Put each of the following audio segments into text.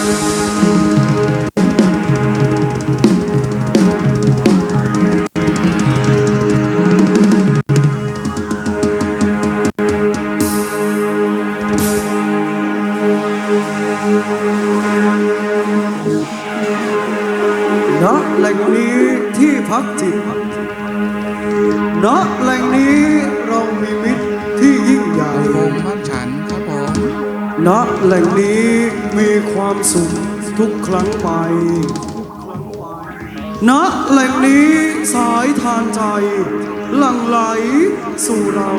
ณ ณแหล่งนี้มีความสุขทุกครั้งไปณแหล่งนี้สายทานใจ หลั่งไหลสู่เรา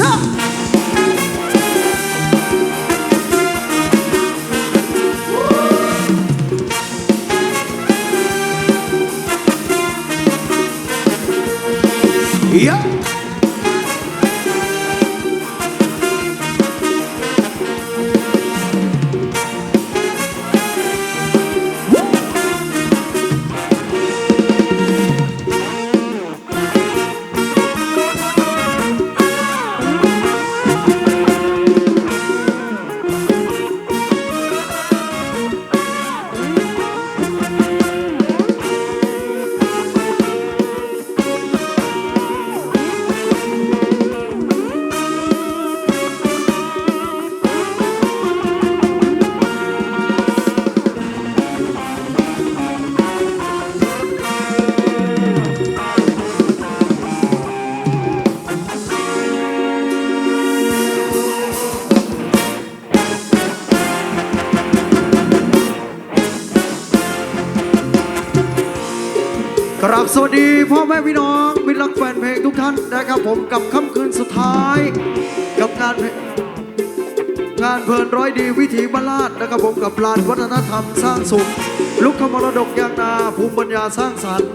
เชื่ กราบสวัสดีพ่อแม่พี่น้องมิตรรักแฟนเพลงทุกท่านนะครับผมกับค่ำคืนสุดท้าย กับงานงานเพลินร้อยดีวิถีบรรลาดนะครับผมกับลานวัฒนธรรมสร้างสุขลุกขมรดกยางนาภูมิปัญญาสร้างสรรค์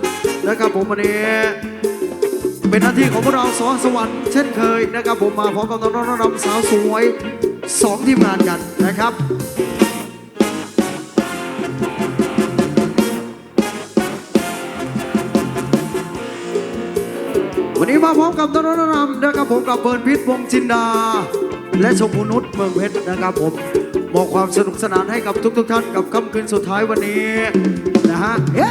นะครับผมวันนี้เป็นหน้าที่ของพวกเราสวสวรรค์เช่นเคยนะครับผมมาพร้อมกับน้องๆนำสาวสวยสองทีมงานกันนะครับ วันนี้มาพร้อมกับต้นนนำนะครับผมกับเบิร์นพิษวงจินดา และชมพูนุชเมืองเพชรนะครับผมมอบความสนุกสนานให้กับทุกๆทท่านกับค่ำคืนสุดท้ายวันนี้นะฮะเย้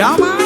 ยามา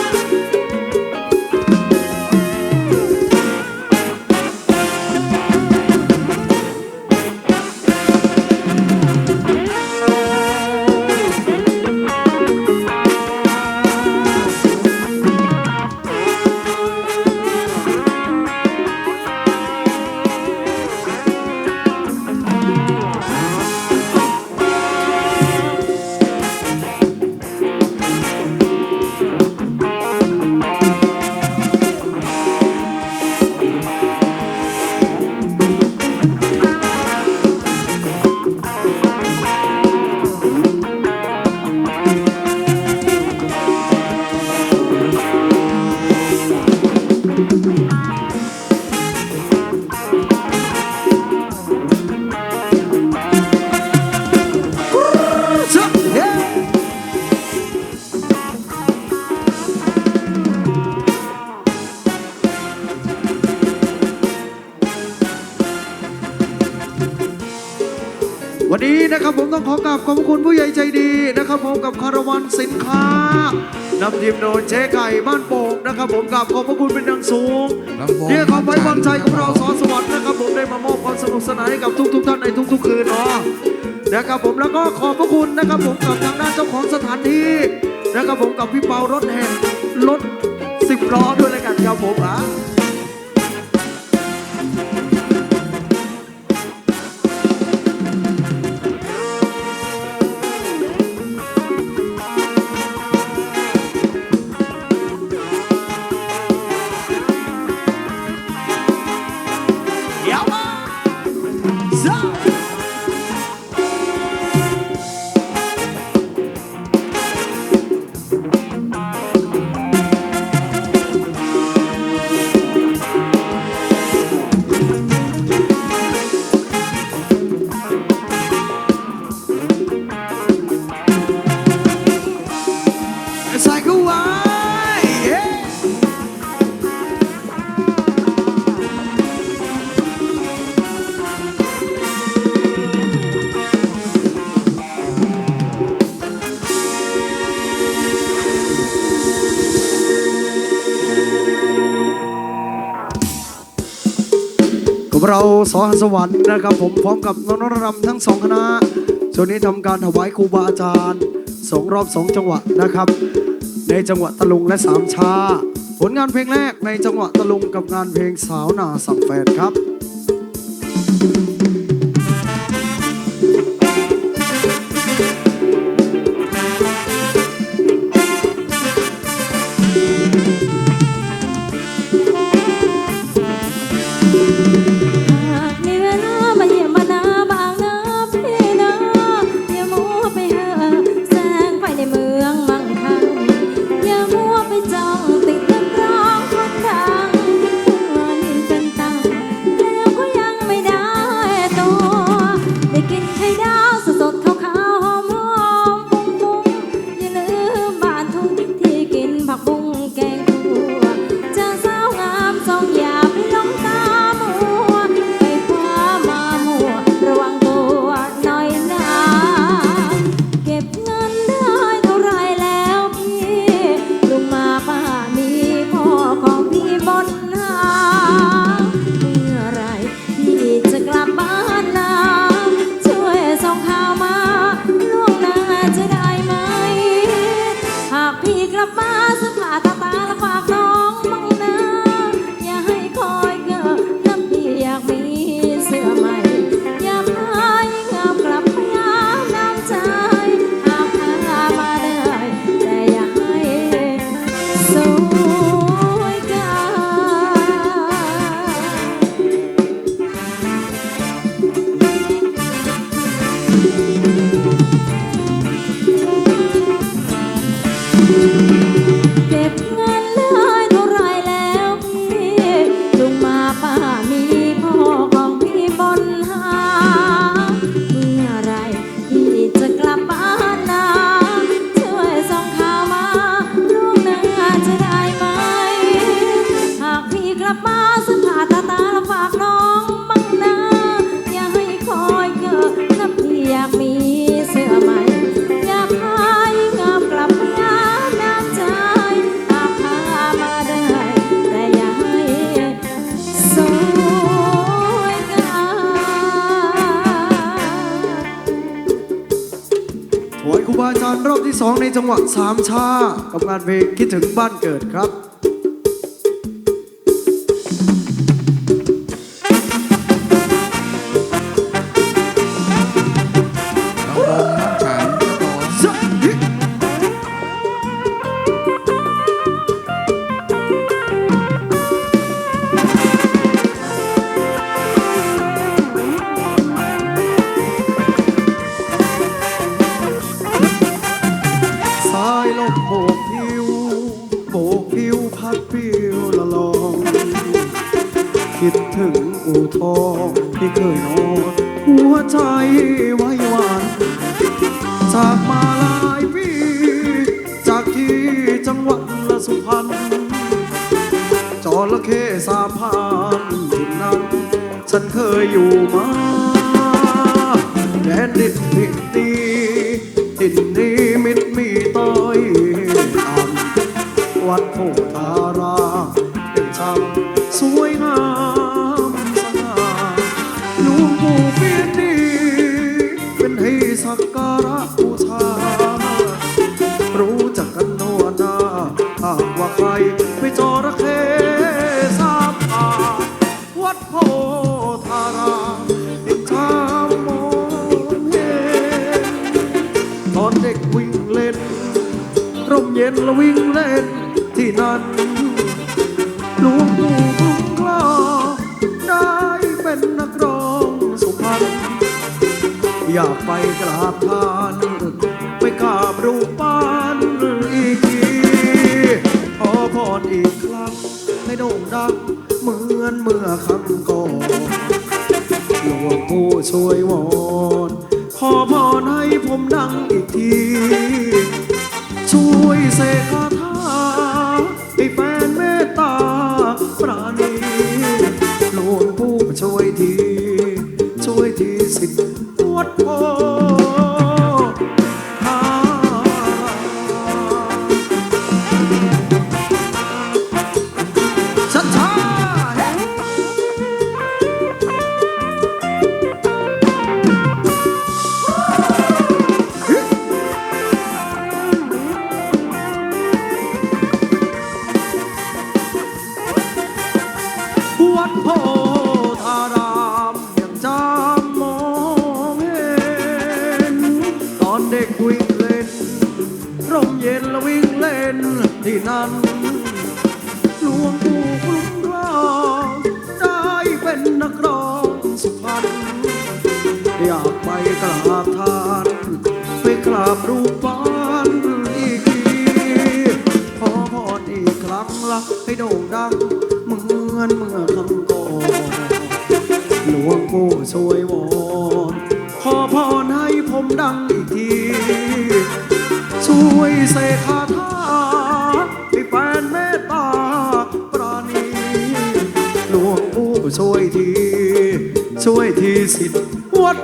วันนี้นะครับผมต้องขอกราบขอบพระคุณผู้ใหญ่ใจดีนะครับผมกับคาราวานสินค้านำทีมโดยเจ๊ไก่บ้านโป่งนะครับผมกับขอบพระคุณเป็นอย่างสูงลำโพงเนี่ยความไว้วางใจของเราคสบอนสวรรค์นะครับผมได้มามอบความสนุกสนานให้กับทุก ๆ ท่านในทุก ๆ คืนเนาะนะครับผมแล้วก็ขอบพระคุณนะครับผมกับทางด้านเจ้าของสถานที่นะครับผมกับพี่เปารถแห่รถสิบล้อด้วยเลยกันครับผมอะายเข้าไว้กับเราสอนสวรรค์นะครับผมพร้อมกับน้องรำทั้งสองคณะส่วนนี้ทำการถวายครูบาอาจารย์สองรอบสองจังหวะนะครับ ในจังหวะตะลุงและสามชา ผลงานเพลงแรกในจังหวะตะลุงกับงานเพลงสาวนาสังแฟนครับ ที่สองในจังหวัดสามชากับงานเพลงคิดถึงบ้านเกิดครับ คิดถึงอู่ทองที่เคยนอนหัวใจไว้หวานจากมาลายปีจากที่จังหวัดละสุพรรณจอระเคสาพานที่นั้น ฉันเคยอยู่มาแดนดินพิ็นและวิ่งเล่นที่นั่นหลวงปู่กรุงกลอได้เป็นนักร้องสุพรรณอย่าไปกราบทานไปกราบรูปปานอีกทีขอพรอีกครั้งให้โด่งดังเหมือนเมื่อครั้งก่อนหลวงปู่ช่วยวอนขอพรให้ผมดังอีกที ช่วยเสกคาถาให้แฟนเมตตาปราณีหลวงผู้ช่วยที ช่วยทีสิวัดพอ วัดโพธารามยังจำมองเห็น ตอนเด็กวิ่งเล่น ร่มเย็นและวิ่งเล่นที่นั่นหลวงปู่กลุ่มรอได้เป็นนักร้องสุพรรณอยากไปกราบทานไปกราบรูปปั้นอีกทีขอพรอีกครั้งละให้โด่งดัง มือนเมื่อครั้งก่อนหลวงปู่ช่วยวอนขอพรให้ผมดังอีกทีช่วยเสกคาถาให้แฟนเมตตาปราณีหลวงปู่ช่วยที ช่วยทีสิทธิ์วัด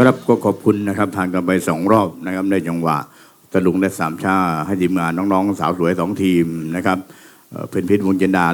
ก็รับก็ขอบคุณนะครับผ่านกันไปสองรอบนะครับในจังหวะตะลุงและสามชาให้ทีมงานน้องๆสาวสวยสองทีมนะครับเอ่อเพนพิษวงเจนดา